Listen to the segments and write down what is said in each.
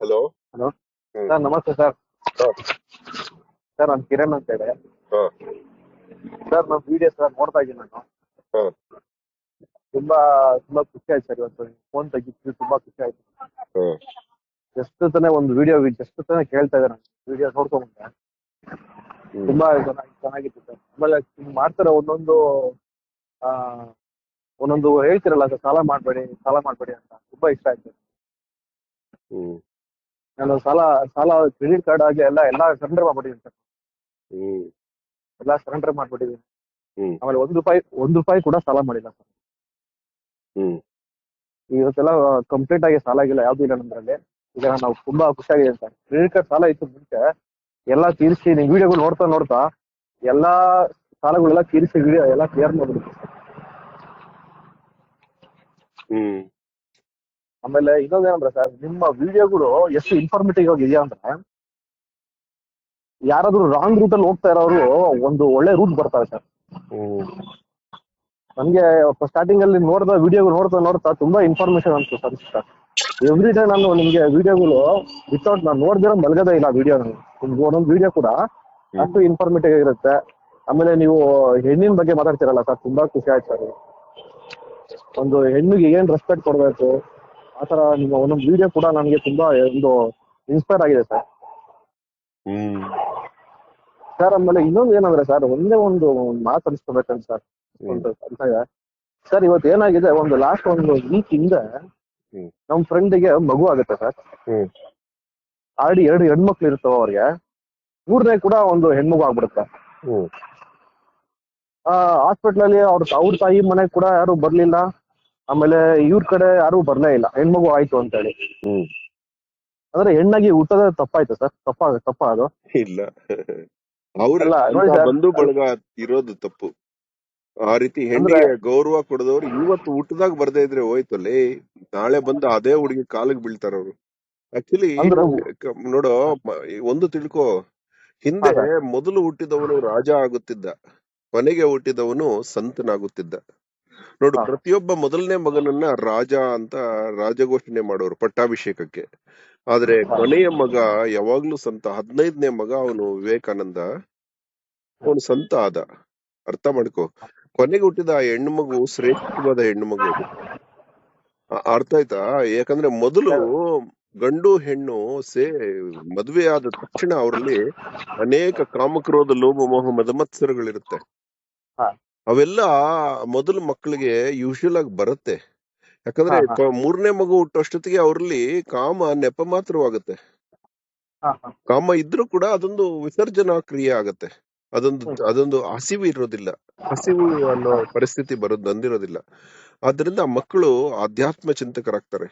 Hello? Hello? Hmm. Sir ನಮಸ್ತೆ sir. ಹಾ. Sir ನಾನು ಕಿರಣ್ ಅಂತ ಹೇಳಿ ಹಾ. ಸರ್ ನಮ್ಮ ವಿಡಿಯೋ ಸರ್ ನೋಡ್ತಾ ಇದ್ದೀನಿ ನಾನು. ಹಾ. ತುಂಬಾ ತುಂಬಾ ಖುಷಿ ಆಯ್ತು ಸರ್ ಇವತ್ತು. ಫೋನ್ ತೆಗಿದ್ದು ತುಂಬಾ ಖುಷಿ ಆಯ್ತು. ಹಾ. ಎಷ್ಟು ತಾನೇ ಒಂದು ವಿಡಿಯೋ ಎಷ್ಟು ತಾನೇ ಕೇಳ್ತಾ ಇದ್ದಾರೆ ವಿಡಿಯೋ ನೋಡ್ಕೊಂಡ್ಬಂದೆ ಹ್ಮ್. ತುಂಬಾ ಚೆನ್ನಾಗಿ ಚೆನ್ನಾಗಿತ್ತು ಸರ್. ಆಮೇಲೆ ಹಿಂಗ್ ಮಾಡ್ತಾರೆ ಒಂದೊಂದು ಆ ಒಂದೊಂದು ಹೇಳ್ತಿರಲ್ಲ ಸರ್ ಸಾಲ ಮಾಡಬೇಡಿ ಸಾಲ ಮಾಡಬೇಡಿ ಅಂತ. ತುಂಬಾ ಇಷ್ಟ ಆಯ್ತು ಹ್ಮ್. ನಾನು ಸಾಲ ಸಾಲ ಕ್ರೆಡಿಟ್ ಕಾರ್ಡ್ ಆಗಿ ಎಲ್ಲ ಎಲ್ಲ ಸರೆಂಡರ್ ಮಾಡ್ಬಿಟ್ಟಿದ್ದೀನಿ ಸರ್. ಹ್ಮ್. ಎಲ್ಲ ಸರೆಂಡರ್ ಮಾಡ್ಬಿಟ್ಟಿದ್ದೀನಿ. ಹ್ಮ್. ಆಮೇಲೆ ಒಂದು ರೂಪಾಯಿ ಒಂದು ರೂಪಾಯಿ ಕೂಡ ಸಾಲ ಮಾಡಿಲ್ಲ ಸರ್. ಹ್ಮ್. ಇವತ್ತೆಲ್ಲ ಕಂಪ್ಲೀಟ್ ಆಗಿ ಸಾಲ ಆಗಿಲ್ಲ ಯಾವ್ದು ಇಲ್ಲ ನಮ್ದ್ರಲ್ಲಿ. ಈಗ ನಾವು ತುಂಬಾ ಖುಷಿಯಾಗಿದೆ ಸರ್. ಕ್ರೆಡಿಟ್ ಕಾರ್ಡ್ ಸಾಲ ಇತ್ತು ಮುಂಚೆ ಎಲ್ಲ ತೀರಿಸಿ ನೀವು ವಿಡಿಯೋಗಳು ನೋಡ್ತಾ ನೋಡ್ತಾ ಎಲ್ಲಾ ಸಾಲಗಳೆಲ್ಲ ತೀರಿಸಿ ವಿಡಿಯೋ ಎಲ್ಲ ಕ್ಲಿಯರ್ ಮಾಡ್ಬಿಡ್ತೀವಿ ಹ್ಮ್. ಆಮೇಲೆ ಇನ್ನೊಂದೇನಂದ್ರೆ ಸರ್ ನಿಮ್ಮ ವಿಡಿಯೋಗಳು ಎಷ್ಟು ಇನ್ಫಾರ್ಮೇಟಿವ್ ಆಗಿ ಇದೆಯಾ ಅಂದ್ರೆ ಯಾರಾದ್ರೂ ರಾಂಗ್ ರೂಟ್ ಅಲ್ಲಿ ಹೋಗ್ತಾ ಇರೋರು ಒಂದು ಒಳ್ಳೆ ರೂಟ್ ಬರ್ತಾರೆ ಸರ್. ನನ್ಗೆ ಸ್ಟಾರ್ಟಿಂಗ್ ಅಲ್ಲಿ ನೋಡಿದ ವಿಡಿಯೋಗಳು ನೋಡ್ತಾ ನೋಡ್ತಾ ತುಂಬಾ ಇನ್ಫಾರ್ಮೇಶನ್ ಅಂತ ಸರ್ ಸರ್. ಎವ್ರಿ ಡೇ ನಾನು ನಿಮ್ಗೆ ವಿಡಿಯೋಗಳು ವಿತೌಟ್ ನಾನು ನೋಡ್ದಿರೋ ಮಲಗದೇ ಇಲ್ಲ ವಿಡಿಯೋ ನಿಮ್ಗೆ ಒಂದೊಂದು ವಿಡಿಯೋ ಕೂಡ ಅಷ್ಟು ಇನ್ಫಾರ್ಮೇಟಿವ್ ಆಗಿರುತ್ತೆ ಆಮೇಲೆ ನೀವು ಹೆಣ್ಣಿನ ಬಗ್ಗೆ ಮಾತಾಡ್ತಿರಲ್ಲ ಸರ್ ತುಂಬಾ ಖುಷಿ ಆಯ್ತು ಸರ್. ಒಂದು ಹೆಣ್ಣಿಗೆ ಏನ್ ರೆಸ್ಪೆಕ್ಟ್ ಕೊಡ್ಬೇಕು? ಆತರ ನಿಮ್ಮ ಒಂದೊಂದು ವಿಡಿಯೋ ಕೂಡ ನನಗೆ ತುಂಬಾ ಒಂದು ಇನ್ಸ್ಪೈರ್ ಆಗಿದೆ ಸರ್ ಹ್ಮ್. ಸರ್ ಆಮೇಲೆ ಇನ್ನೊಂದು ಏನಂದ್ರೆ ಸರ್ ಒಂದೇ ಒಂದು ಮಾತು ಅನ್ಸ್ಕೊಬೇಕಂತ ಸರ್ ಸರ್ ಇವತ್ತು ಏನಾಗಿದೆ ಒಂದು ಲಾಸ್ಟ್ ಒಂದು ವೀಕ್ ಹಿಂದೆ ನಮ್ ಫ್ರೆಂಡ್ ಫ್ರೆಂಡಿಗೆ ಮಗು ಆಗುತ್ತೆ ಸರ್ ಆಲ್ರೆಡಿ ಎರಡು ಹೆಣ್ಮಕ್ಳು ಇರ್ತಾವ ಅವ್ರಿಗೆ. ಮೂರನೇ ಕೂಡ ಒಂದು ಹೆಣ್ಮಗು ಆಗ್ಬಿಡುತ್ತೆ. ಹ್ಮ್. ಆ ಹಾಸ್ಪಿಟಲ್ ಅಲ್ಲಿ ಅವ್ರ ಅವ್ರ ತಾಯಿ ಮನೆ ಕೂಡ ಯಾರು ಬರ್ಲಿಲ್ಲ. ಆಮೇಲೆ ಇವ್ರ ಕಡೆ ಯಾರು ಬರ್ಲೇ ಇಲ್ಲ. ಹೆಣ್ಮಗು ಆಯ್ತು ಅಂತ ಹೇಳಿ ಹ್ಮ್. ಅಂದ್ರೆ ಹೆಣ್ಣಾಗಿ ಊಟದ ತಪ್ಪಾಯ್ತು ಸರ್. ತಪ್ಪ ತಪ್ಪ ಅದು. ಇಲ್ಲ. ಅವ್ರ ಅಲ್ಲ, ನೋಡಿ ಅಂತ ಬಂಧು ಬಳಗ ಇರೋದು ತಪ್ಪು. ಆ ರೀತಿ ಹೆಣ್ಣಿಗೆ ಗೌರವ ಕೊಡದವ್ರು ಇವತ್ತು ಊಟದಾಗ ಬರ್ದೇ ಇದ್ರೆ ಹೋಯ್ತಲ್ಲೇ ನಾಳೆ ಬಂದು ಅದೇ ಹುಡುಗಿ ಕಾಲಿಗೆ ಬೀಳ್ತಾರ ಅವ್ರು. ಆಕ್ಚುಲಿ ನೋಡು ನೋಡೋ ಒಂದು ತಿಳ್ಕೊ. ಹಿಂದೆ? ಮೊದಲು ಹುಟ್ಟಿದವನು ರಾಜ ಆಗುತ್ತಿದ್ದ. ಕೊನೆಗೆ ಹುಟ್ಟಿದವನು ಸಂತನಾಗುತ್ತಿದ್ದ. ನೋಡು ಪ್ರತಿಯೊಬ್ಬ ಮೊದಲನೇ ಮಗನನ್ನ ರಾಜ ಅಂತ ರಾಜಘೋಷಣೆ ಮಾಡೋರು ಪಟ್ಟಾಭಿಷೇಕಕ್ಕೆ. ಆದ್ರೆ ಕೊನೆಯ ಮಗ ಯಾವಾಗ್ಲೂ ಸಂತ ಹದಿನೈದನೇ ಮಗ ಅವನು ವಿವೇಕಾನಂದ. ಅವನು ಸಂತ ಆದ. ಅರ್ಥ ಮಾಡ್ಕೋ. ಕೊನೆಗೆ ಹುಟ್ಟಿದ ಆ ಹೆಣ್ಣು ಮಗು ಶ್ರೇಷ್ಠವಾದ ಹೆಣ್ಣು ಮಗು ಅರ್ಥ ಆಯ್ತಾ? ಯಾಕಂದ್ರೆ ಮೊದಲು ಗಂಡು ಹೆಣ್ಣು ಸೇ ಮದುವೆ ಆದ ತಕ್ಷಣ ಅವರಲ್ಲಿ ಅನೇಕ ಕಾಮಕ್ರೋಧ ಲೋಭ ಮೋಹ ಮದಮತ್ಸರಗಳಿರುತ್ತೆ. ಅವೆಲ್ಲ ಮೊದಲು ಮಕ್ಕಳಿಗೆ ಯೂಶುವಲ್ ಆಗಿ ಬರುತ್ತೆ. ಯಾಕಂದ್ರೆ ಮೂರನೇ ಮಗು ಹುಟ್ಟೋಷ್ಟೊತ್ತಿಗೆ ಅವ್ರಲ್ಲಿ ಕಾಮ ನೆಪ ಮಾತ್ರವಾಗುತ್ತೆ. ಕಾಮ ಇದ್ರೂ ಕೂಡ ಅದೊಂದು ವಿಸರ್ಜನಾ ಕ್ರಿಯೆ ಆಗತ್ತೆ. ಅದೊಂದು ಅದೊಂದು ಹಸಿವು ಇರೋದಿಲ್ಲ. ಹಸಿವು ಅನ್ನೋ ಪರಿಸ್ಥಿತಿ ಬರೋದು ಬಂದಿರೋದಿಲ್ಲ. ಆದ್ರಿಂದ ಮಕ್ಕಳು ಆಧ್ಯಾತ್ಮ ಚಿಂತಕರಾಗ್ತಾರೆ.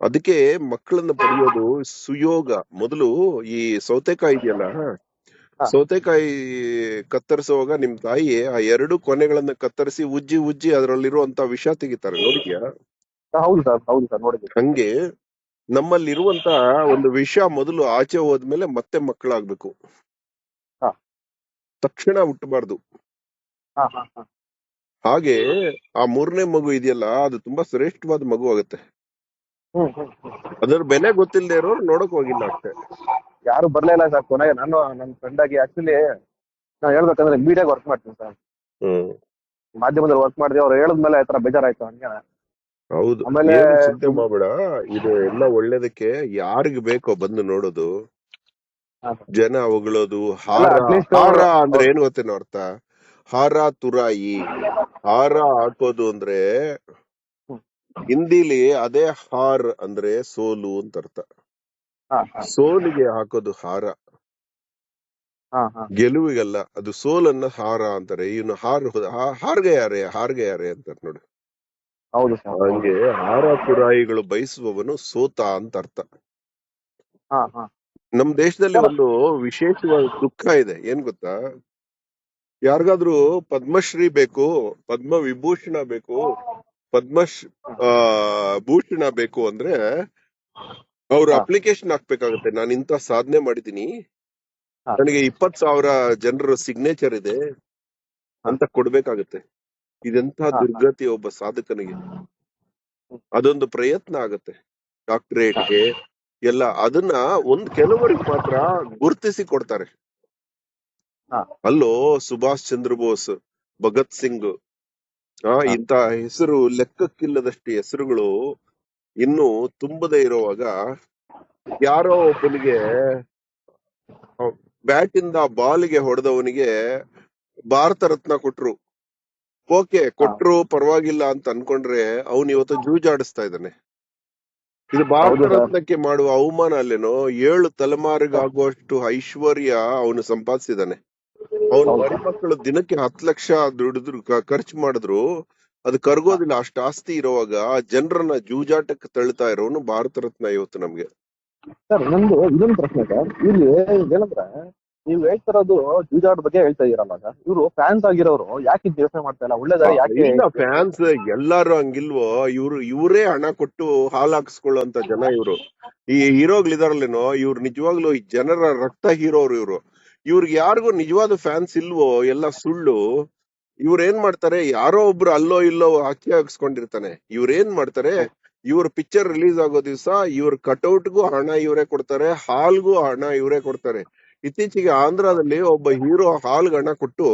ಅದಕ್ಕೆ ಮಕ್ಕಳನ್ನ ಪಡೆಯೋದು ಸುಯೋಗ. ಮೊದಲು ಈ ಸೌತೆಕಾಯಿ ಇದೆಯಲ್ಲ. ಸೌತೆಕಾಯಿ ಕತ್ತರಿಸುವಾಗ ನಿಮ್ ತಾಯಿ ಆ ಎರಡು ಕೊನೆಗಳನ್ನ ಕತ್ತರಿಸಿ ಉಜ್ಜಿ ಉಜ್ಜಿ ಅದರಲ್ಲಿರುವಂತ ವಿಷ ತೆಗಿತಾರೆ. ನೋಡಿದ್ಯಾ? ಹೌದು ಸರ್ ಹೌದು ಸರ್ ನೋಡಿದ್ದೀನಿ ಹಂಗೆ ನಮ್ಮಲ್ಲಿರುವಂತ ಒಂದು ವಿಷ ಮೊದಲು ಆಚೆ ಹೋದ್ಮೇಲೆ ಮತ್ತೆ ಮಕ್ಕಳಾಗ್ಬೇಕು. ಹಾ. ತಕ್ಷಣ ಹುಟ್ಟಬಾರ್ದು. ಹಾ ಹಾ ಹಾ. ಹಾಗೆ ಆ ಮೂರನೇ ಮಗು ಇದೆಯಲ್ಲ ಅದು ತುಂಬಾ ಶ್ರೇಷ್ಠವಾದ ಮಗು ಆಗುತ್ತೆ. ಹ್ಮ್ ಹ್ಮ್ ಹ್ಮ್. ಅದರ ಬೆಲೆ ಗೊತ್ತಿಲ್ಲದೆ ಇರೋರು ನೋಡಕ್ ಹೋಗಿಲ್ಲ ಅಷ್ಟೇ. ಯಾರು ಬರ್ಲಿಲ್ಲ ಸರ್ ಕೊನೆಗೆ. ನಾನು ನನ್ನ ಫ್ರೆಂಡ್ ಆಗಿ ಆಕ್ಚುಲಿ ನಾನು ಹೇಳ್ಬೇಕಂದ್ರೆ ಮೀಡಿಯಾಗ ವರ್ಕ್ ಮಾಡ್ತೀನಿ ಸರ್. ಹ್ಮ್. ಮಾಧ್ಯಮದಲ್ಲಿ ವರ್ಕ್ ಮಾಡಿದ್ವಿ ಅವ್ರು ಹೇಳದ್ಮೇಲೆ ಈ ತರ ಬೇಜಾರಾಯ್ತು ಹಂಗೆ. ಹೌದು. ಆಮೇಲೆ- ಚಿಂತೆ ಮಾಡ್ಬೇಡ. ಇದು ಎಲ್ಲ ಒಳ್ಳೇದಕ್ಕೆ ಯಾರಿಗ್ ಬೇಕೋ ಬಂದು ನೋಡೋದು. ಜನ ಹೊಗಳೋದು. ಹಾರ ಹಾರ ಅಂದ್ರೆ ಏನು ಗೊತ್ತೇನೋ ಅರ್ಥ? ಹಾರ ತುರಾಯಿ. ಹಾರ ಹಾಕೋದು ಅಂದ್ರೆ ಹಿಂದಿಲಿ ಅದೇ ಹಾರ್ ಅಂದ್ರೆ ಸೋಲು ಅಂತ ಅರ್ಥ. ಹಾ ಹಾ. ಸೋಲಿಗೆ ಹಾಕೋದು ಹಾರ. ಹಾ ಹಾ. ಗೆಲುವಿಗಲ್ಲ ಅದು ಸೋಲನ್ನ ಹಾರ ಅಂತಾರೆ. ಇವನು ಹಾರ್ ಹಾರ್ಗೆ ಯಾರೇ ಹಾರ್ಗೆ ಯಾರೇ ಅಂತಾರೆ ನೋಡಿ. ಹೌದು ಸರ್ ಹಂಗೆ ಹಾರ ಪುರಾಯಿಗಳು ಬಯಸುವವನು ಸೋತ ಅಂತ ಅರ್ಥ. ಹಾ ಹಾ. ನಮ್ ದೇಶದಲ್ಲಿ ಒಂದು ವಿಶೇಷವಾದ ದುಃಖ ಇದೆ. ಏನ್ ಗೊತ್ತಾ? ಯಾರಿಗಾದ್ರೂ ಪದ್ಮಶ್ರೀ ಬೇಕು ಪದ್ಮ ವಿಭೂಷಣ ಬೇಕು ಪದ್ಮ ಆ ಭೂಷಣ ಬೇಕು ಅಂದ್ರೆ ಅವ್ರು ಅಪ್ಲಿಕೇಶನ್ ಹಾಕ್ಬೇಕಾಗತ್ತೆ. ನಾನು ಇಂತ ಸಾಧನೆ ಮಾಡಿದೀನಿ ಹಾ. ನನಗೆ ಇಪ್ಪತ್ ಸಾವಿರ ಜನರ ಸಿಗ್ನೇಚರ್ ಇದೆ ಅಂತ ಕೊಡ್ಬೇಕಾಗತ್ತೆ. ಇದೆಂತ ಹಾ. ದುರ್ಗತಿ ಒಬ್ಬ ಸಾಧಕನಿಗೆ. ಅದೊಂದು ಪ್ರಯತ್ನ ಆಗತ್ತೆ. ಡಾಕ್ಟರೇಟ್ಗೆ ಎಲ್ಲ ಅದನ್ನ ಒಂದ್ ಕೆಲವರಿಗೆ ಮಾತ್ರ ಗುರ್ತಿಸಿ ಕೊಡ್ತಾರೆ. ಹಾ. ಅಲ್ಲೋ ಸುಭಾಷ್ ಚಂದ್ರ ಬೋಸ್ ಭಗತ್ ಸಿಂಗ್ ಆ ಹಾ. ಇಂತ ಹೆಸರು ಲೆಕ್ಕಕ್ಕಿಲ್ಲದಷ್ಟು ಹೆಸರುಗಳು ಇನ್ನು ತುಂಬದೇ ಇರುವಾಗ ಯಾರೋ ಒಬ್ಬನಿಗೆ ಬ್ಯಾಟ್ ಇಂದ ಬಾಲ್ಗೆ ಹೊಡೆದವನಿಗೆ ಭಾರತ ರತ್ನ ಕೊಟ್ರು. ಓಕೆ ಕೊಟ್ರು ಪರವಾಗಿಲ್ಲ ಅಂತ ಅನ್ಕೊಂಡ್ರೆ ಅವನು ಇವತ್ತು ಜೂಜಾಡಿಸ್ತಾ ಇದ್ದಾನೆ. ಇದು ಭಾರತ ರತ್ನಕ್ಕೆ ಮಾಡುವ ಅವಮಾನ ಅಲ್ಲೇನೋ ಏಳು ತಲೆಮಾರಿಗಾಗುವಷ್ಟು ಐಶ್ವರ್ಯ ಅವನು ಸಂಪಾದಿಸಿದಾನೆ ಅವನ. ಮರಿ ಮಕ್ಕಳು ದಿನಕ್ಕೆ ಹತ್ತು ಲಕ್ಷ ದುಡಿದ್ರು ಖರ್ಚು ಮಾಡಿದ್ರು. ಅದು ಕರ್ಗೋದಿಲ್ಲ. ಅಷ್ಟು ಆಸ್ತಿ ಇರುವಾಗ ಜನರನ್ನ ಜೂಜಾಟಕ್ಕೆ ತಳ್ತಾ ಇರೋನು ಭಾರತ ರತ್ನ ಇವತ್ತು ನಮ್ಗೆ. ಸರ್ ನಂದು ಇದೊಂದು ಪ್ರಶ್ನೆ ಸರ್. ಇಲ್ಲಿ ಏನಂದ್ರೆ ನೀವು ಹೇಳ್ತಿರೋದು ಜೂಜಾಟ ಬಗ್ಗೆ ಹೇಳ್ತಾ ಇರಲ್ಲ ಇವರು ಫ್ಯಾನ್ಸ್ ಆಗಿರೋರು ಯಾಕೆ ಯೋಚನೆ ಮಾಡ್ತಾ ಇಲ್ಲ? ಒಳ್ಳೇದ ಯಾಕೆ ಇಲ್ಲ ಫ್ಯಾನ್ಸ್ ಎಲ್ಲಾರು ಹಂಗಿಲ್ವೋ ಇವ್ರು ಇವರೇ ಹಣ ಕೊಟ್ಟು ಹಾಲ್ ಹಾಕ್ಸ್ಕೊಳ್ಳುವಂತ ಜನ ಇವ್ರು. ಈ ಹೀರೋಗಳಿದಾರಲ್ಲೇನೋ ಇವ್ರು ನಿಜವಾಗ್ಲೂ ಜನರ ರಕ್ತ ಹೀರೋರು ಇವ್ರು. ಇವ್ರಿಗೆ ಯಾರಿಗೂ ನಿಜವಾದ ಫ್ಯಾನ್ಸ್ ಇಲ್ವೋ ಎಲ್ಲ ಸುಳ್ಳು. ಇವ್ರ ಏನ್ ಮಾಡ್ತಾರೆ ಯಾರೋ ಒಬ್ರು ಅಲ್ಲೋ ಇಲ್ಲೋ ಹಾಕಿ ಹಾಕ್ಸ್ಕೊಂಡಿರ್ತಾನೆ. ಇವ್ರೇನ್ ಮಾಡ್ತಾರೆ ಇವ್ರ ಪಿಕ್ಚರ್ ರಿಲೀಸ್ ಆಗೋ ದಿವಸ ಇವ್ರ ಕಟ್ಔಟ್ಗೂ ಹಣ ಇವರೇ ಕೊಡ್ತಾರೆ ಹಾಲ್ಗೂ ಹಣ ಇವರೇ ಕೊಡ್ತಾರೆ. ಇತ್ತೀಚೆಗೆ ಆಂಧ್ರದಲ್ಲಿ ಒಬ್ಬ ಹೀರೋ ಹಾಲ್ಗೆ ಹಣ ಕೊಟ್ಟು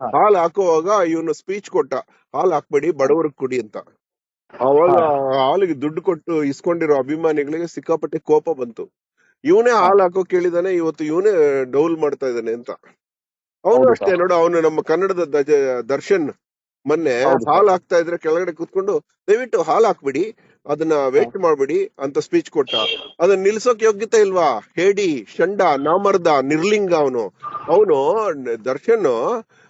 ಹಾಲ್ ಹಾಕುವಾಗ ಇವನು ಸ್ಪೀಚ್ ಕೊಟ್ಟ ಹಾಲ್ ಹಾಕ್ಬೇಡಿ ಬಡವ್ರಿಗೆ ಕುಡಿ ಅಂತ. ಅವಾಗ ಹಾಲಿಗೆ ದುಡ್ಡು ಕೊಟ್ಟು ಇಸ್ಕೊಂಡಿರೋ ಅಭಿಮಾನಿಗಳಿಗೆ ಸಿಕ್ಕಾಪಟ್ಟೆ ಕೋಪ ಬಂತು. ಇವನೇ ಹಾಲ್ ಹಾಕೋ ಕೇಳಿದಾನೆ ಇವತ್ತು ಇವನೇ ಡೌಲ್ ಮಾಡ್ತಾ ಇದ್ದಾನೆ ಅಂತ. ಅವನು ಅಷ್ಟೇ. ನೋಡು ಅವನು ನಮ್ಮ ಕನ್ನಡದ ದಜ- ದರ್ಶನ್ ಮೊನ್ನೆ ಹೌದು ಹಾಲ್ ಹಾಕ್ತಾ ಇದ್ರೆ ಕೆಳಗಡೆ ಕುತ್ಕೊಂಡು ದಯವಿಟ್ಟು ಹಾಲ್ ಹಾಕ್ಬಿಡಿ ಅದನ್ನ ವೇಸ್ಟ್ ಮಾಡ್ಬಿಡಿ ಅಂತ ಸ್ಪೀಚ್ ಕೊಟ್ಟ. ಅದನ್ನ ನಿಲ್ಸೋಕ್ ಯೋಗ್ಯತೆ ಇಲ್ವಾ? ಹೇಡಿ ಶಂಡ ನಾಮರ್ದ ನಿರ್ಲಿಂಗ ಅವನು. ಅವನು ದರ್ಶನ್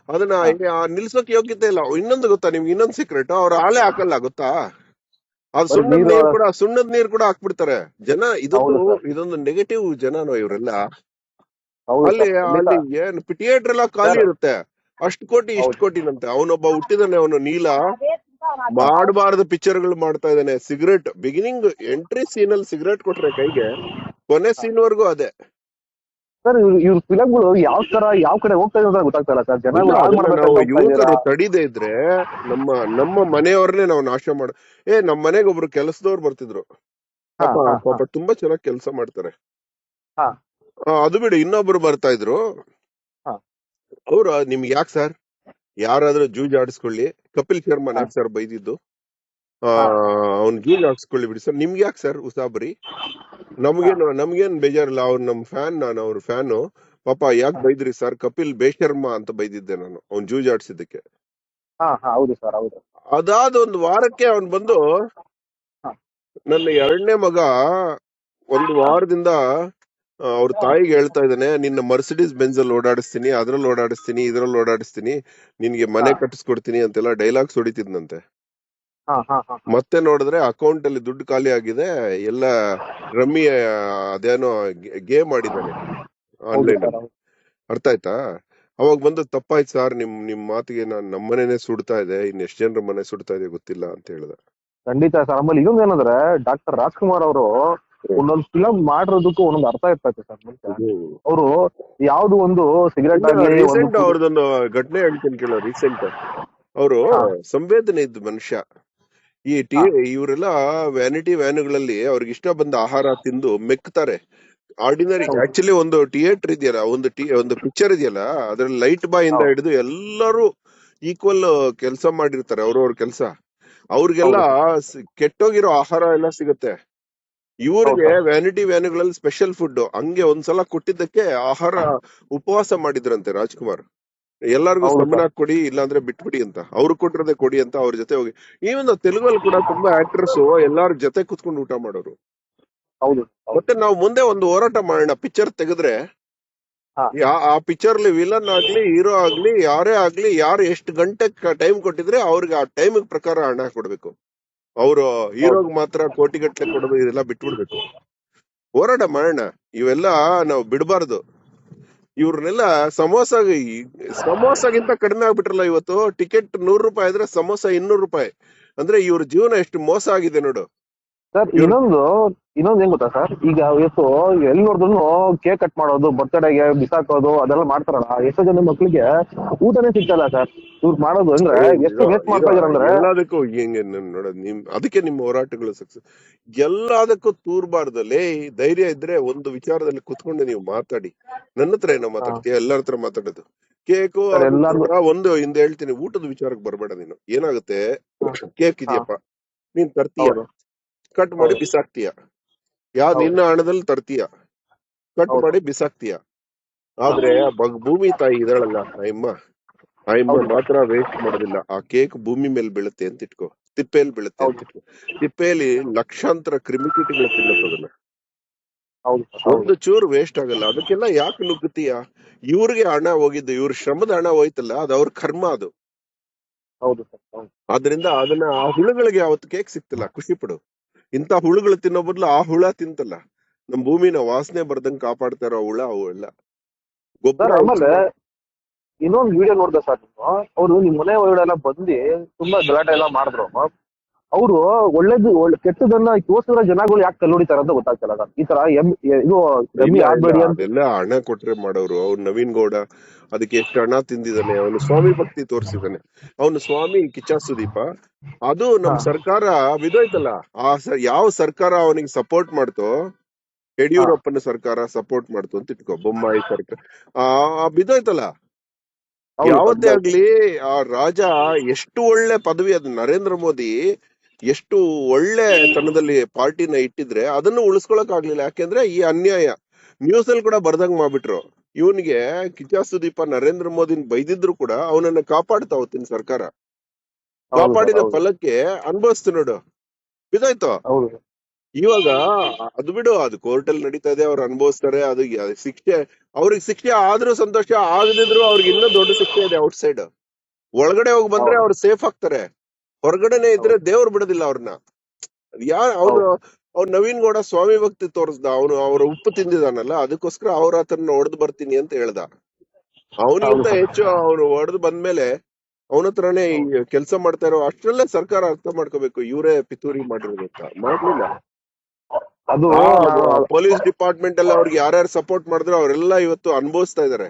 ಅದನ್ನ ಆ ನಿಲ್ಸೋಕ್ ಯೋಗ್ಯತೆ ಇಲ್ಲ. ಇನ್ನೊಂದು ಗೊತ್ತಾ ನಿಮ್ಗೆ? ಇನ್ನೊಂದು ಸೀಕ್ರೆಟ್ ಅವ್ರ ಹಾಳೆ ಹಾಕಲ್ಲ ಗೊತ್ತಾ? ಅದು ಬರೀ ಸುಣ್ಣದ ನೀರು- ನೀರ್ ಕೂಡ ಸುಣ್ಣದ ನೀರ್ ಕೂಡ ಹಾಕ್ಬಿಡ್ತಾರೆ. ಜನ ಇದೊಂದು ಸರ್. ಇದೊಂದು ನೆಗೆಟಿವ್ ಜನನು ಇವರೆಲ್ಲ. ಹೌದು ಅಲ್ಲಿ ಖಂಡಿತ. ಅಲ್ಲಿ ಏನ್ ಥಿಯೇಟರ್ ಎಲ್ಲ ಖಾಲಿ ಸರ್. ಇರುತ್ತೆ ಅಷ್ಟು ಕೋಟಿ ಇಷ್ಟು ಹೌದು. ಕೋಟಿನಂತೆ ಅವನೊಬ್ಬ ಹುಟ್ಟಿದಾನೆ ಅವನು ನೀಲ ಮಾಡಬಾರದು ಪಿಕ್ಚರ್ಗಳು ಮಾಡ್ತಾ ಇದ್ದಾನೆ ಸಿಗರೇಟ್ ಬಿಗಿನಿಂಗ್ ಎಂಟ್ರಿ ಸೀನ್ ಅಲ್ಲಿ ಸಿಗರೇಟ್ ಕೊಟ್ರೆ ಕೈಗೆ ಕೊನೆ ಸೀನ್ ವರ್ಗೂ ಅದೇ ಸರ್ ಇವ್ರ ಇವ್ರ ಫಿಲಮ್ಗಳು ಯಾವ ತರ ಯಾವ ಕಡೆ ಹೋಗ್ತಾ ಇದೆ ಅಂತ ಗೊತ್ತಾಗ್ತಾ ಇಲ್ಲ ಸರ್ ಜನಗಳು ಇಲ್ಲ, ಹಾಳ್ ಅದನ್ನ ಮಾಡ್ಬೇಕಂತ ನಾವು ಹೋಗ್ತಾ ಇದ್ದೀರಾ? ಯುವಕರು ತಡಿದೇ ಇದ್ರೆ ನಮ್ಮ ನಮ್ಮ ಮನೆಯವ್ರನ್ನೇ ನಾವು ನಾಶ ಮಾಡ ಏ ನಮ್ಮ ಮನೆಗೆ ಒಬ್ರು ಕೆಲಸದವ್ರು ಬರ್ತಿದ್ರು ಹಾ, ಪಾಪ ಹಾ, ಪಾಪ ತುಂಬಾ ಚೆನ್ನಾಗಿ ಕೆಲಸ ಮಾಡ್ತಾರೆ ಹಾ. ಆ, ಅದು ಬಿಡಿ ಇನ್ನೊಬ್ರು ಬರ್ತಾ ಇದ್ರು. ಹಾ. ಅವ್ರು ನಿಮ್ಗೆ ಯಾಕೆ ಸರ್ ಯಾರಾದ್ರೂ ಜೂಜ್ ಆಡಿಸ್ಕೊಳ್ಳಿ. ಕಪಿಲ್ ಶರ್ಮಾ ಹಾ. ಯಾಕೆ ಸರ್ ಬೈದಿದ್ದು. ಹಾ. ಅವ್ನ್ ಜೂಜ್ ಆಡಿಸ್ಕೊಳ್ಳಿ ಬಿಡಿ ಸರ್ ನಿಮ್ಗೆ ಯಾಕೆ ಸರ್ ಉಸಾಬರಿ? ನಮ್ಗೇನು ನಮ್ಗೇನ್ ಬೇಜಾರಿಲ್ಲ. ಅವ್ರ ನಮ್ ಫ್ಯಾನ್ ನಾನು ಅವ್ರ ಫ್ಯಾನು ಪಾಪ ಯಾಕೆ ಹಾ. ಬೈದ್ರಿ ಸರ್ ಕಪಿಲ್ ಬೇಶರ್ಮಾ ಅಂತ ಬೈದಿದ್ದೆ ನಾನು ಅವ್ನ್ ಜೂಜ್ ಆಡ್ಸಿದ್ದಕ್ಕೆ. ಹಾ ಹಾ ಹೌದು ಸರ್ ಹೌದು. ಅದಾದ ಒಂದು ವಾರಕ್ಕೆ ಅವನ್ ಬಂದು ಹಾ. ನನ್ನ ಎರಡನೇ ಮಗ ಒಂದು ವಾರದಿಂದ ಅವ್ರ ತಾಯಿಗೆ ಹೇಳ್ತಾ ಇದ್ದಾನೆ ನಿನ್ನ ಮರ್ಸಿಡೀಸ್ ಬೆಂಜ್ ಅಲ್ಲಿ ಓಡಾಡಿಸ್ತೀನಿ ಅದ್ರಲ್ಲಿ ಓಡಾಡಿಸ್ತೀನಿ ಇದ್ರಲ್ಲಿ ಓಡಾಡಿಸ್ತೀನಿ ನಿನ್ಗೆ ಮನೆ. ಕಟ್ಟಿಸ್ಕೊಡ್ತೀನಿ ಅಂತೆಲ್ಲ ಡೈಲಾಗ್ಸ್ ಹೊಡಿತಿದ್ನಂತೆ. ಮತ್ತೆ ನೋಡಿದ್ರೆ ಅಕೌಂಟ್ ಅಲ್ಲಿ ದುಡ್ಡು ಖಾಲಿ ಆಗಿದೆ ಎಲ್ಲ ರಮ್ಮಿ ಅದೇನೋ ಗೇಮ್ ಆಡಿದ್ದಾನೆ ಆನ್ಲೈನ್ ಅರ್ಥ ಆಯ್ತಾ? ಅವಾಗ ಬಂದು ತಪ್ಪಾಯ್ತು ಸರ್ ನಿಮ್ ನಿಮ್ ಮಾತಿಗೆ ನಾನು ನಮ್ಮ ಮನೇನೆ ಸುಡ್ತಾ ಇದೆ ಇನ್ ಎಷ್ಟ್ ಜನರ ಮನೆ ಸುಡ್ತಾ ಇದೆ ಗೊತ್ತಿಲ್ಲ ಅಂತ ಹೇಳ್ದ. ಖಂಡಿತ ಸರ್ ಆಮೇಲೆ ಇನ್ನೊಂದೇನಂದ್ರೆ ಡಾಕ್ಟರ್ ರಾಜ್ಕುಮಾರ್ ಅವರು ಒಂದೊಂದು ಫಿಲಂ ಮಾಡಿರೋದಕ್ಕೂ ಒಂದೊಂದು ಅರ್ಥ ಇರ್ತೈತೆ ಸರ್ ಅವರು ಯಾವ್ದು ಒಂದು ಸಿಗರೇಟ್ ರೀಸೆಂಟ್ ಅವ್ರದೊಂದು ಘಟನೆ ಹೇಳ್ತೀನಿ ಕೇಳೋ ರೀಸೆಂಟ್ ಅವರು ಸಂವೇದನೆ ಇದ್ದ ಮನುಷ್ಯ. ಈ ಟಿ. ಇವರೆಲ್ಲ ವ್ಯಾನಿಟಿ ವ್ಯಾನುಗಳಲ್ಲಿ ಅವ್ರಿಗೆ ಇಷ್ಟ ಬಂದ ಆಹಾರ ತಿಂದು ಮೆಕ್ತಾರೆ. ಆರ್ಡಿನರಿ. ಆಕ್ಚುಲಿ ಒಂದು ಥಿಯೇಟರ್ ಇದೆಯಲ್ಲ ಒಂದು ಟಿ ಒಂದು ಪಿಕ್ಚರ್ ಇದೆಯಲ್ಲ ಅದ್ರಲ್ಲಿ ಲೈಟ್ ಬಾಯ್ ಇಂದ ಹಿಡಿದು ಎಲ್ಲರೂ ಈಕ್ವಲ್ ಕೆಲಸ ಮಾಡಿರ್ತಾರೆ ಅವ್ರವ್ರ ಕೆಲಸ. ಅವ್ರಿಗೆಲ್ಲ ಕೆಟ್ಟೋಗಿರೋ ಆಹಾರ ಎಲ್ಲ ಸಿಗುತ್ತೆ. ಇವ್ರಿಗೆ ವ್ಯಾನಿಟಿ ವ್ಯಾನುಗಳಲ್ಲಿ ಸ್ಪೆಷಲ್ ಫುಡ್ ಹಂಗೆ ಒಂದ್ಸಲ ಕೊಟ್ಟಿದ್ದಕ್ಕೆ ಆಹಾರ ಉಪವಾಸ ಮಾಡಿದ್ರಂತೆ ರಾಜ್ಕುಮಾರ್. ಎಲ್ಲಾರ್ಗು ಗಮನ ಸಮನ ಕೊಡಿ ಇಲ್ಲಾಂದ್ರೆ ಬಿಟ್ಬಿಡಿ ಅಂತ. ಅವ್ರು ಕೊಟ್ಟಿರೋದೇ ಕೊಡಿ ಅಂತ ಅವ್ರ ಜೊತೆ ಹೋಗಿ. ಈವನ್ ತೆಲುಗಲ್ಲಿ ಕೂಡ ತುಂಬಾ ಆಕ್ಟ್ರೆಸ್ ಎಲ್ಲಾರ ಜೊತೆ ಕುತ್ಕೊಂಡು ಊಟ ಮಾಡೋರು. ಹೌದು ಹೌದು. ಮತ್ತೆ ನಾವು ಮುಂದೆ ಒಂದು ಹೋರಾಟ ಮಾಡೋಣ. ಪಿಕ್ಚರ್ ತೆಗೆದ್ರೆ ಆ ಪಿಕ್ಚರ್ ವಿಲನ್ ಆಗ್ಲಿ ಹೀರೋ ಆಗ್ಲಿ ಯಾರೇ ಆಗ್ಲಿ ಯಾರು ಎಷ್ಟು ಗಂಟೆ ಟೈಮ್ ಕೊಟ್ಟಿದ್ರೆ ಅವ್ರಿಗೆ ಆ ಟೈಮ್ ಪ್ರಕಾರ ಹಣ ಕೊಡ್ಬೇಕು. ಅವರು ಹೀರೋಗ್ ಮಾತ್ರ ಕೋಟಿಗಟ್ಟಲೆ ಕೊಡೋದು ಇದೆಲ್ಲ ಬಿಟ್ಬಿಡ್ಬೇಕು. ಹೋರಾಟ ಮಾಡೋಣ ಇವೆಲ್ಲ ನಾವು ಬಿಡಬಾರ್ದು. ಇವ್ರನ್ನೆಲ್ಲ ಸಮೋಸ ಸಮೋಸಗಿಂತ ಕಡಿಮೆ ಆಗ್ಬಿಟ್ರಲ್ಲ ಇವತ್ತು? ಟಿಕೆಟ್ ನೂರು ರೂಪಾಯಿ ಆದ್ರೆ ಸಮೋಸ ಇನ್ನೂರು ರೂಪಾಯಿ. ಅಂದ್ರೆ ಇವ್ರ ಜೀವನ ಎಷ್ಟು ಮೋಸ ಆಗಿದೆ ನೋಡು. ಸರ್ ಇನ್ನೊಂದು ಇನ್ನೊಂದ್ ಏನ್ ಗೊತ್ತಾ ಸರ್? ಈಗ ಇವತ್ತು ಎಲ್ಲಿ ನೋಡಿದ್ರು ಕೇಕ್ ಕಟ್ ಮಾಡೋದು ಬರ್ತ್ಡೇಗೆ ಬಿಸಾಕೋದು ಅದೆಲ್ಲ ಮಾಡ್ತಾರಲ್ಲ ಎಷ್ಟೋ ಜನ ಮಕ್ಳಿಗೆ ಊಟನೇ ಸಿಗ್ತಲ್ಲ ಸರ್? ಇವ್ರು ಮಾಡೋದು ಅಂದ್ರೆ ಎಷ್ಟು ವೇಸ್ಟ್ ಮಾಡ್ತಾ ಇರೋ- ಇದಾರೆ ಅಂದ್ರೆ? ಎಲ್ಲದಕ್ಕೂ ಹೆಂಗೆ ನೋಡೋದು ನಿಮ್ ಅದಕ್ಕೆ ನಿಮ್ಮ ಹೋರಾಟಗಳು ಸಕ್ಸಸ್. ಎಲ್ಲದಕ್ಕೂ ತೂರ್ಬಾರ್ದಲ್ಲಿ ಧೈರ್ಯ ಇದ್ರೆ ಒಂದು ವಿಚಾರದಲ್ಲಿ ಕುತ್ಕೊಂಡು ನೀವು ಮಾತಾಡಿ. ನನ್ನ ಹತ್ರ ಏನೋ ಮಾತಾಡ್ತೀಯ? ಎಲ್ಲರ ಹತ್ರ ಮಾತಾಡೋದು. ಕೇಕು ಎಲ್ಲಾರ್ಗೂ- ಒಂದು ಹಿಂದೆ ಹೇಳ್ತೀನಿ ಊಟದ ವಿಚಾರಕ್ಕೆ ಬರಬೇಡ ನೀನು. ಏನಾಗುತ್ತೆ? ಕೇಕ್ ಇದೆಯಪ್ಪ? ನೀನ್ ತರ್ತೀಯ? ಹೌದು. ಕಟ್ ಮಾಡಿ. ಬಿಸಾಕ್ತೀಯ? ಯಾವ್ದು ಹೌದು. ನಿನ್ನ ಹಣದಲ್ಲಿ ತರ್ತೀಯ? ಕಟ್ ಮಾಡಿ ಬಿಸಾಕ್ತೀಯ? ಆದ್ರೆ ಬಗ್ ಭೂಮಿ ತಾಯಿ ಇದಾಳಲ್ಲ ಆಯಮ್ಮ ಆಯಮ್ಮ ಹೌದು. ಮಾತ್ರ ವೇಸ್ಟ್ ಮಾಡೋದಿಲ್ಲ. ಆ ಕೇಕ್ ಭೂಮಿ ಮೇಲೆ ಬೀಳುತ್ತೆ ಅಂತ ಇಟ್ಕೋ. ತಿಪ್ಪೆಯಲ್ಲಿ ಬೀಳುತ್ತೆ ಅಂತ ಇಟ್ಕೋ. ತಿಪ್ಪೆಯಲ್ಲಿ ಲಕ್ಷಾಂತರ ಕ್ರಿಮಿಕೀಟಗಳು ತಿನ್ನುತ್ತೆ ಅದನ್ನ. ಹೌದು. ಸರ್ ಹೌದು. ಒಂದು ಚೂರು ವೇಸ್ಟ್ ಆಗಲ್ಲ. ಅದಕ್ಕೆಲ್ಲ ಯಾಕೆ ನುಗ್ಗುತ್ತೀಯ ಇವ್ರಿಗೆ ಹಣ ಹೋಗಿದ್ದು ಇವ್ರ ಶ್ರಮದ ಹಣ ಹೋಯ್ತಲ್ಲ ಅದು ಅವ್ರ ಕರ್ಮ ಅದು. ಹೌದು ಸರ್. ಹೌದು. ಅದನ್ನ ಆ ಹುಳುಗಳಿಗೆ ಅವತ್ತು ಕೇಕ್ ಸಿಕ್ತಿಲ್ಲ ಖುಷಿ ಪಡು. ಇಂತ ಹುಳುಗಳು ತಿನ್ನೋ ಬದಲು ಆ ಹುಳ ತಿಂತಲ್ಲ. ನಮ್ ಭೂಮಿನ ವಾಸನೆ ಬರ್ದಂಗ್ ಕಾಪಾಡ್ತಾ ಇರೋ ಹುಳ ಅವು ಎಲ್ಲ. ಗೊಬ್ಬರ ಆಮೇಲೆ ಇನ್ನೊಂದು ವಿಡಿಯೋ ನೋಡ್ದೆ ಸರ್ ನೀವು ಅವರು ನಿಮ್ ಮನೆ ಒಳಗಡೆ ಎಲ್ಲ ಬಂದು ತುಂಬಾ ಗಲಾಟೆ ಎಲ್ಲ ಮಾಡಿದ್ರು. ಅವರು ಒಳ್ಳೇದು ಒಳ್ಳೆ ಕೆಟ್ಟದನ್ನ ತೋರಿಸಿರೋ ಜನಗಳು ಯಾಕೆ ಕಲ್ಲೊಡಿತಾರೆ ಅಂತ ಗೊತ್ತಾಗ್ತಿಲ್ಲ ಸರ್ ಈ ತರ ಎಂ ಇದು ಇಲ್ಲ, ಆಡ್ಬೇಡಿ ಇಲ್ಲ, ಅಂತ. ಅದೆಲ್ಲ ಹಣ ಕೊಟ್ರೆ ಮಾಡೋರು. ಅವ್ರು ನವೀನ್ ಗೌಡ ಅದಕ್ಕೆ ಎಷ್ಟು ಹಣ ತಿಂದಿದ್ದಾನೆ ಅವನು ಸ್ವಾಮಿ ಭಕ್ತಿ ತೋರಿಸಿದಾನೆ ಅವನು ಸ್ವಾಮಿ ಕಿಚ್ಚ ಸುದೀಪ. ಅದು ನಮ್ ಸರ್ಕಾರ ವಿದೋಯ್ತಲ್ಲ ಆ ಸ- ಯಾವ ಸರ್ಕಾರ ಅವನಿಗೆ ಸಪೋರ್ಟ್ ಮಾಡ್ತೋ ಯಡಿಯೂರಪ್ಪನ ಸರ್ಕಾರ ಸಪೋರ್ಟ್ ಮಾಡ್ತು ಅಂತ ಇಟ್ಕೋ. ಬೊಮ್ಮಾಯಿ ಸರ್ಕಾರ. ಆ ಆ ಬಿದೋಯ್ತಲ್ಲ ಹೌದು. ಸರ್, ಯಾವತ್ತೇ ಆಗ್ಲಿ ಆ ರಾಜ ಎಷ್ಟು ಒಳ್ಳೆ ಪದವಿ ಅದು ನರೇಂದ್ರ ಮೋದಿ ಎಷ್ಟು ಒಳ್ಳೆ ತನದಲ್ಲಿ ಪಾರ್ಟಿನ ಇಟ್ಟಿದ್ರೆ ಅದನ್ನ ಉಳಿಸ್ಕೊಳಕ್ ಆಗ್ಲಿಲ್ಲ ಯಾಕೆಂದ್ರೆ ಈ ಅನ್ಯಾಯ ನ್ಯೂಸ್ ಅಲ್ಲಿ ಕೂಡ ಬರ್ದಂಗ್ ಮಾಡ್ಬಿಟ್ರು. ಇವನ್ಗೆ ಕಿಚಾ ಸುದೀಪ ನರೇಂದ್ರ ಮೋದಿನ್ ಬೈದಿದ್ರು ಕೂಡ ಅವನನ್ನ ಕಾಪಾಡ್ತಾ ಹೋಗ್ತೀನಿ ಸರ್ಕಾರ. ಕಾಪಾಡಿದ ಫಲಕ್ಕೆ ಅನುಭವಿಸ್ತು ನೋಡು. ಇದಾಯ್ತು ಹೌದು. ಇವಾಗ ಅದು ಬಿಡು ಅದು ಕೋರ್ಟ್ ಅಲ್ಲಿ ನಡೀತಾ ಇದೆ ಅವ್ರು ಅನುಭವಿಸ್ತಾರೆ ಅದು ಶಿಕ್ಷೆ ಅವ್ರಿಗೆ ಶಿಕ್ಷೆ ಆದ್ರೂ ಸಂತೋಷ ಆಗದಿದ್ರು ಅವ್ರಿಗೆ ಇನ್ನೂ ದೊಡ್ಡ ಶಿಕ್ಷೆ ಇದೆ ಔಟ್ ಸೈಡ್ ಒಳಗಡೆ ಹೋಗಿ ಬಂದ್ರೆ. ಅವ್ರು ಸೇಫ್ ಆಗ್ತಾರೆ. ಹೊರಗಡೆನೆ ಇದ್ರೆ ದೇವ್ರು ಬಿಡೋದಿಲ್ಲ ಅವ್ರನ್ನ. ಯಾ ಅವ್ರು ಅವ್ರ ನವೀನ್ ಗೌಡ ಸ್ವಾಮಿ ಭಕ್ತಿ ತೋರಿಸ್ದ ಅವನು ಅವ್ರ ಉಪ್ಪು ತಿಂದಿದಾನಲ್ಲ ಅದಕ್ಕೋಸ್ಕರ ಅವ್ರ ಆತನ ಹೊಡೆದು ಬರ್ತೀನಿ ಅಂತ ಹೇಳ್ದ. ಅವನಿಂದ. ಹೆಚ್ಚು ಅವನು ಹೊಡೆದು ಬಂದ್ಮೇಲೆ ಅವನ ಹತ್ರನೇ ಈ ಕೆಲಸ ಮಾಡ್ತಾ ಇರೋ ಅಷ್ಟ್ರಲ್ಲೇ ಸರ್ಕಾರ ಅರ್ಥ ಮಾಡ್ಕೋಬೇಕು ಇವರೇ ಪಿತೂರಿ ಮಾಡಿರೋದು ಅಂತ. ಮಾಡ್ಲಿಲ್ಲ. ಅದು ಪೊಲೀಸ್ ಡಿಪಾರ್ಟ್ಮೆಂಟ್ ಎಲ್ಲ ಅವ್ರಿಗೆ ಯಾರ್ಯಾರು ಸಪೋರ್ಟ್ ಮಾಡಿದ್ರು ಅವರೆಲ್ಲ ಇವತ್ತು ಅನುಭವಿಸ್ತಾ ಇದಾರೆ.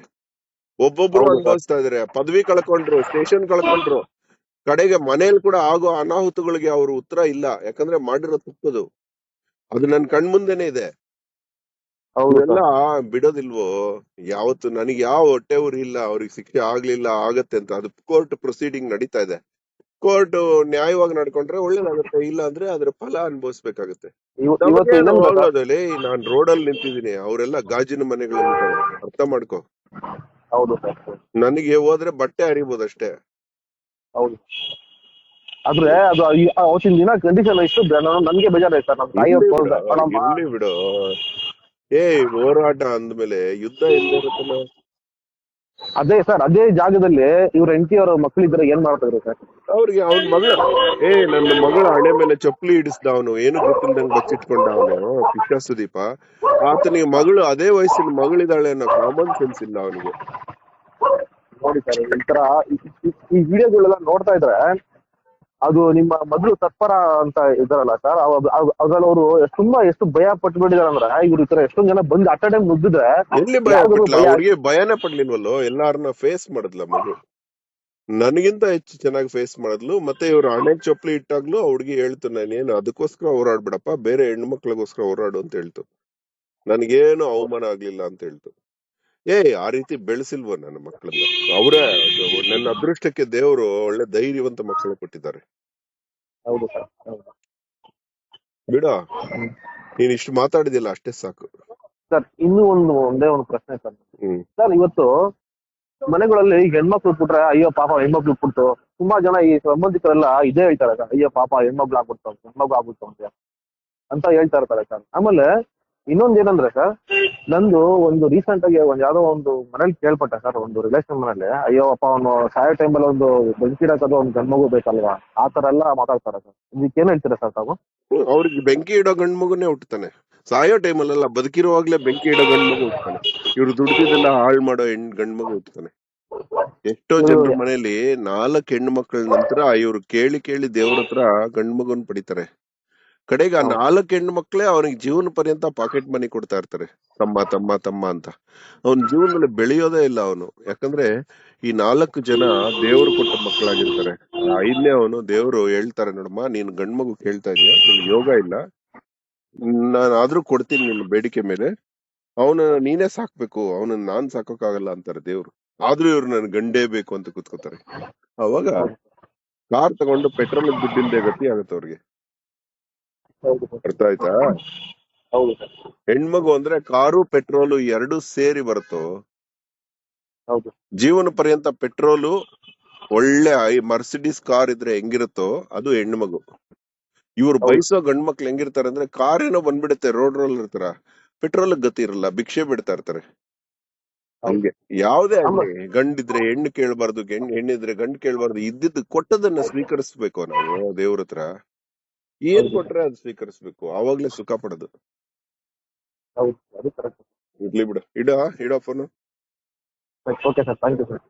ಒಬ್ಬೊಬ್ರು ಅನುಭವಿಸ್ತಾ ಇದಾರೆ. ಪದವಿ ಕಳ್ಕೊಂಡ್ರು ಸ್ಟೇಷನ್ ಕಳ್ಕೊಂಡ್ರು. ಕಡೆಗೆ ಮನೇಲಿ ಕೂಡ ಆಗೋ ಅನಾಹುತಗಳಿಗೆ ಅವರು ಉತ್ತರ ಇಲ್ಲ. ಯಾಕಂದ್ರೆ ಮಾಡಿರೋ ತಪ್ಪದು. ಅದು ನನ್ ಕಣ್ಮುಂದೆನೆ ಇದೆ. ಅವ್ರೆಲ್ಲ ಬಿಡೋದಿಲ್ವೋ? ಯಾವತ್ತು ನನಗೆ ಯಾವ ಹೊಟ್ಟೆ ಉರಿ ಇಲ್ಲ ಅವ್ರಿಗೆ ಶಿಕ್ಷೆ ಆಗ್ಲಿಲ್ಲ ಆಗತ್ತೆ ಅಂತ. ಅದು ಕೋರ್ಟ್ ಪ್ರೊಸೀಡಿಂಗ್ ನಡೀತಾ ಇದೆ. ಕೋರ್ಟ್ ನ್ಯಾಯವಾಗಿ ನಡ್ಕೊಂಡ್ರೆ ಒಳ್ಳೇದಾಗುತ್ತೆ. ಇಲ್ಲ ಅಂದ್ರೆ ಅದ್ರ ಫಲ ಅನುಭವಿಸ್ಬೇಕಾಗತ್ತೆ. ನಾನ್ ರೋಡ್ ಅಲ್ಲಿ ನಿಂತಿದ್ದೀನಿ. ಅವರೆಲ್ಲ ಗಾಜಿನ ಮನೆಗಳಲ್ಲಿ ಅರ್ಥ ಮಾಡ್ಕೋ. ಹೌದು ನನಗೆ ಹೋದ್ರೆ ಬಟ್ಟೆ ಅರಿಬಹುದು ಅಷ್ಟೇ. ಹೌದು. ಆದ್ರೆ ಅದು ಈ- ಅವತ್ತಿನ ದಿನ ಕಂಡೀಷನ್ ಇಷ್ಟು ನನ್ಗೆ ಬೇಜಾರಾಯ್ತು ಸರ್. ನಮ್ಮ ತಾಯಿಯವ್ರು ಇರ್ಲಿ ತೋರ್ಸ್ದೆ. ಬಿಡು, ನಮ್ಮ ಇರ್ಲಿ ಬಿಡು. ಏ ಹೋರಾಟ ಅಂದ್ಮೇಲೆ ಯುದ್ಧ ಇಲ್ಲದೆ ಇರುತ್ತಲ್ಲ? ಅದೇ ಸರ್ ಅದೇ ಜಾಗದಲ್ಲಿ ಇವ್ರ ಹೆಂಡತಿ ಅವ್ರ ಮಕ್ಕಳಿದ್ರೆ ಏನ್ ಮಾಡ್ತಿದ್ರು ಸರ್? ಅವ್ರಿಗೆ ಅವ್ನ ಮಗಳ ಏ ನನ್ನ ಮಗಳ ಹಣೆ ಮೇಲೆ ಚಪ್ಪಲಿ ಹಿಡಿಸ್ದ ಅವನು. ಏನು ಗೊತ್ತಿಲ್ದಂಗ್ ಬಚ್ಚಿಟ್ಕೊಂಡ ಅವನು? ಪಿಕ್ಕ ಸುದೀಪ. ಆತನಿಗೆ ಮಗಳು ಅದೇ ವಯಸ್ಸಿನ ಮಗಳಿದಾಳೆ ಅನ್ನೋ ಕಾಮನ್ ಸೆನ್ಸ್ ಇಲ್ಲ ಅವನಿಗೆ. ನೋಡಿ ಸರ್ ಈ ತರ ಈ- ವಿಡಿಯೋಗಳೆಲ್ಲ ನೋಡ್ತಾ ಇದ್ರೆ ಅದು ನಿಮ್ಮ ಮೊದಲು ತತ್ಪರ ಅಂತ ಇದಾರಲ್ಲ ಸರ್ ಅದ್ರಲ್ಲವರು ತುಂಬಾ ಎಷ್ಟು ಭಯ ಪಟ್ಬಿಟ್ಟಿದಾರೆ ಅಂದ್ರೆ ಇವ್ರು ಈ ತರ ಎಷ್ಟೊಂದ್ ಜನ ಬಂದು ಅಟ್ ಟೈಮ್ ನುಗ್ಗಿದ್ರೆ ಎಲ್ಲಿ ಭಯ ಅವ್ರಿಗೆ ಭಯನೇ ಪಡ್ಲಿಲ್ವಲ್ಲೋ? ಎಲ್ಲಾರನ್ನ ಫೇಸ್ ಮಾಡಿದ್ಲ ಮಗು. ನನಗಿಂತ ಹೆಚ್ಚು ಚೆನ್ನಾಗಿ ಫೇಸ್ ಮಾಡಿದ್ಲು ಮತ್ತೆ ಇವ್ರ ಹಣೆ ಚಪ್ಪಲಿ ಇಟ್ಟಾಗ್ಲೂ ಹುಡ್ಗಿ ಹೇಳ್ತು ನಾನೇನು ಅದಕ್ಕೋಸ್ಕರ ಹೋರಾಡ್ಬಿಡಪ್ಪ ಬೇರೆ ಹೆಣ್ಮಕ್ಳಿಗೋಸ್ಕರ ಹೋರಾಡು ಅಂತ ಹೇಳ್ತು. ನನಗೇನು ಅವಮಾನ ಆಗ್ಲಿಲ್ಲ ಅಂತ ಹೇಳ್ತು. ಏ ಆ ರೀತಿ ಬೆಳೆಸಿಲ್ವ ನನ್ನ ಮಕ್ಕಳನ್ನ. ಅವರೇ ನನ್ನ ಅದೃಷ್ಟಕ್ಕೆ ದೇವರು ಒಳ್ಳೆ ಧೈರ್ಯವಂತ ಮಕ್ಕಳು ಕೊಟ್ಟಿದ್ದಾರೆ. ಹೌದು ಸರ್ ಹೌದು. ಬಿಡ. ನೀನ್ ಇಷ್ಟು ಮಾತಾಡಿದಿಲ್ಲ ಅಷ್ಟೇ ಸಾಕು. ಸರ್ ಇನ್ನೂ ಒಂದು ಒಂದೇ ಒಂದು ಪ್ರಶ್ನೆ ಸರ್. ಹ್ಮ್. ಸರ್ ಇವತ್ತು ಮನೆಗಳಲ್ಲಿ ಹೆಣ್ಮಕ್ಳು ಬಿಟ್ರೆ ಅಯ್ಯೋ ಪಾಪ ಹೆಣ್ಮಕ್ಳು ಬಿಟ್ಟು ತುಂಬಾ ಜನ ಈ ಸಂಬಂಧಿಕರೆಲ್ಲ ಇದೇ ಹೇಳ್ತಾರೆ ಸರ್. ಅಯ್ಯೋ ಪಾಪ ಹೆಣ್ಮಕ್ಳು ಆಗ್ಬಿಡ್ತಾವ್ ಹೆಣ್ಮಗ್ ಆಗ್ಬಿಡ್ತು ಅಂತ ಅಂತ ಹೇಳ್ತಾ ಇರ್ತಾರೆ ಸರ್. ಆಮೇಲೆ ಇನ್ನೊಂದ್ ಏನಂದ್ರೆ ಸರ್ ನಂದು ಒಂದು ರೀಸೆಂಟ್ ಆಗಿ ಒಂದ್ ಯಾವ್ದೋ ಒಂದು ಮನೇಲಿ ಕೇಳ್ಪಟ್ಟೆ ಸರ್ ಒಂದು ರಿಲೇಶನ್ ಮನೇಲಿ. ಅಯ್ಯೋ ಅಪ್ಪ ಅವನು ಸಾಯೋ ಟೈಮಲ್ಲಿ ಒಂದು ಬೆಂಕಿ ಇಡಕ್ಕದು ಒಂದು ಗಂಡ್ಮಗು ಬೇಕಲ್ವಾ? ಆ ತರ ಎಲ್ಲ ಮಾತಾಡ್ತಾರೆ ಸರ್ ಇದಕ್ಕೆ ಏನ್ ಹೇಳ್ತೀರಾ ಸರ್ ತಾವು? ಅವ್ರಿಗೆ ಬೆಂಕಿ ಇಡೋ ಗಂಡ್ ಮಗುನೇ ಹುಟ್ಟುತ್ತಾನೆ ಸಾಯೋ ಟೈಮಲ್ಲೆಲ್ಲ ಬದುಕಿರುವಾಗ್ಲೇ ಬೆಂಕಿ ಇಡೋ ಗಂಡ್ ಮಗು ಹುಟ್ಟುತ್ತಾನೆ ಇವ್ರು ದುಡ್ಡಿದೆಲ್ಲ ಹಾಳ್ ಮಾಡೋ ಹೆಣ್ ಗಂಡ್ ಮಗು ಹುಟ್ಟುತ್ತಾನೆ ಎಷ್ಟೋ ಜನರ ಮನೆಯಲ್ಲಿ ನಾಲ್ಕ್ ಹೆಣ್ಮಕ್ಳ ಮಕ್ಕಳ ನಂತರ ಇವ್ರು ಕೇಳಿ ಕೇಳಿ ದೇವ್ರ ಹತ್ರ ಗಂಡ್ ಮಗುನ್ ಪಡಿತಾರೆ. ಕಡೆಗೆ ಆ. ನಾಲ್ಕು ಹೆಣ್ಣು ಮಕ್ಳೇ ಅವನಿಗೆ ಜೀವನ ಪರ್ಯಂತ ಪಾಕೆಟ್ ಮನಿ ಕೊಡ್ತಾ ಇರ್ತಾರೆ. ತಮ್ಮ ತಮ್ಮ ತಮ್ಮ ಅಂತ. ಅವನ ಜೀವನದಲ್ಲಿ ಬೆಳೆಯೋದೇ ಇಲ್ಲ ಅವನು. ಯಾಕಂದ್ರೆ ಈ ನಾಲ್ಕು ಜನ ದೇವರು ಕೊಟ್ಟ ಮಕ್ಕಳಾಗಿರ್ತಾರೆ. ಐದನೇ ಅವನು ದೇವರು ಹೇಳ್ತಾರೆ ನೋಡಮ್ಮ ನೀನ್ ಗಂಡ್ ಮಗು ಕೇಳ್ತಾ ಇದೀಯ ನಿನ್ ಯೋಗ ಇಲ್ಲ. ನಾನು ಆದ್ರೂ ಕೊಡ್ತೀನಿ ನಿನ್ನ ಬೇಡಿಕೆ ಮೇಲೆ. ಅವನ ನೀನೇ ಸಾಕ್ಬೇಕು ಅವನನ್ನ ನಾನ್ ಸಾಕೋಕಾಗಲ್ಲ ಅಂತಾರೆ ದೇವ್ರು. ಆದ್ರೂ ಇವ್ರು ನನ್ ಗಂಡೇ ಬೇಕು ಅಂತ ಕುತ್ಕೋತಾರೆ. ಅವಾಗ ಕಾರ್ ತಗೊಂಡು ಪೆಟ್ರೋಲ್ ದುಡ್ಡಿಲ್ದೆ ಗತಿ ಆಗತ್ತೆ ಅವ್ರಿಗೆ. ಹೌದು. ಸರ್ ಅರ್ಥ ಆಯ್ತಾ ಹೌದು. ಸರ್ ಹೆಣ್ಮಗು ಅಂದ್ರೆ ಕಾರು ಪೆಟ್ರೋಲು ಎರಡು ಸೇರಿ ಬರುತ್ತೋ? ಹೌದು. ಜೀವನ ಪರ್ಯಂತ ಪೆಟ್ರೋಲು ಒಳ್ಳೆ ಮರ್ಸಿಡಿಸ್ ಕಾರ್ ಇದ್ರೆ ಹೆಂಗಿರುತ್ತೋ ಅದು ಹೆಣ್ಮಗು. ಇವ್ರು. ಬಯಸೋ ಗಂಡ್ ಮಕ್ಳು ಹೆಂಗಿರ್ತಾರೆ ಅಂದ್ರೆ ಕಾರ್ ಏನೋ ಬಂದ್ಬಿಡುತ್ತೆ ರೋಡ್ ರೋಲ್ ಇರ್ತಾರ. ಪೆಟ್ರೋಲ್ ಗತಿ ಇರಲ್ಲ ಭಿಕ್ಷೆ ಬಿಡ್ತಾ ಇರ್ತಾರೆ. ಹಂಗೆ ಯಾವ್ದೇ ಆಗ್ಲಿ ಗಂಡಿದ್ರೆ ಹೆಣ್ಣು ಕೇಳಬಾರ್ದು ಹೆಣ್ಣಿದ್ರೆ ಗಂಡ್ ಕೇಳಬಾರ್ದು ಇದ್ದಿದ್ದು ಕೊಟ್ಟದನ್ನ ಸ್ವೀಕರಿಸ್ಬೇಕು ನಾವು ದೇವ್ರ ಹತ್ರ. ಏನ್. ಕೊಟ್ರೆ ಅದ್ ಸ್ವೀಕರಿಸ್ಬೇಕು? ಅವಾಗ್ಲೇ ಸುಖ ಪಡೋದು. ಇಡ್ಲಿ ಅದು ಕರೆಕ್ಟ್ ಇಡ್ಲಿ ಬಿಡು. ಇಡ ಇಡ phone okay sir thank you sir